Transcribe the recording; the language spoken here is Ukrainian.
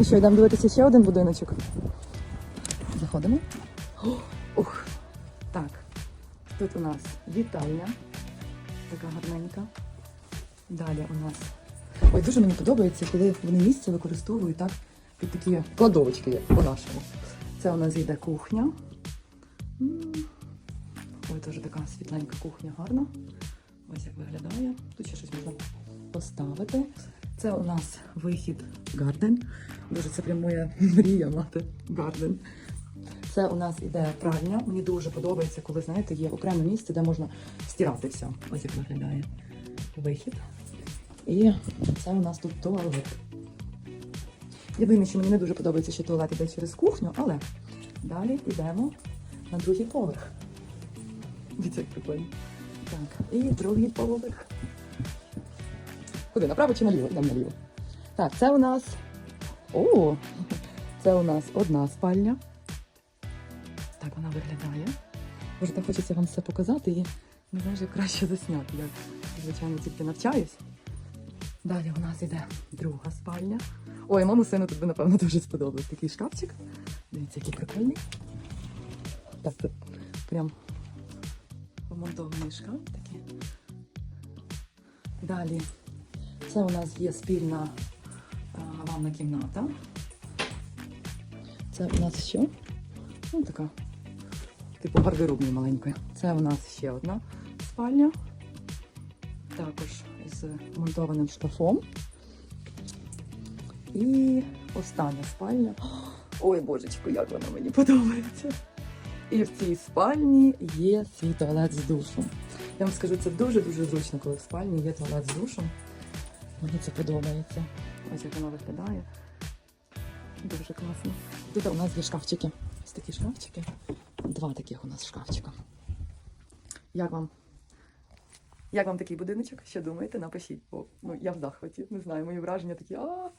Ну що, йдемо дивитися ще один будиночок. Заходимо. Ух. Так. Тут у нас вітальня. Така гарненька. Далі у нас. Ой, дуже мені подобається, коли вони місце використовують так під такі кладовочки, як по-нашому. Це у нас йде кухня. Ой, теж така світленька кухня, гарна. Ось як виглядає. Тут ще щось можна поставити. Це у нас вихід гарден. Дуже це прям моя мрія мати гарден. Це у нас іде пральня. Мені дуже подобається, коли знаєте, є окреме місце, де можна стирати все. Ось як виглядає вихід. І це у нас тут туалет. Єдине, що мені не дуже подобається, що туалет іде через кухню, але далі йдемо на другий поверх. Дивіться, як прикольно. Так, і другий поверх. Куди? Направо чи наліво? Йдемо наліво. Так, це у нас. О! Це у нас одна спальня. Так вона виглядає. Може, так хочеться вам все показати і не знаю, як краще засняти. Я, звичайно, тільки навчаюсь. Далі у нас іде друга спальня. Ой, моєму сину тут би, напевно, дуже сподобався такий шкафчик. Дивіться, який прикольний. Так, тут прям вмонтований шкаф такий. Далі це у нас є спільна а, ванна кімната. Це у нас що? Ну, така, типу гардеробної маленької. Це у нас ще одна спальня. Також з монтованим шкафом. І остання спальня. Ой, божечко, як вона мені подобається. І в цій спальні є свій туалет з душем. Я вам скажу, це дуже-дуже зручно, коли в спальні є туалет з душем. Мені це подобається. Ось як воно виглядає. Дуже класно. Тут у нас є шкафчики. Ось такі шкафчики. Два таких у нас шкафчика. Як вам? Як вам такий будиночок? Що думаєте? Напишіть. Бо ну, я в захваті. Не знаю, мої враження такі. А,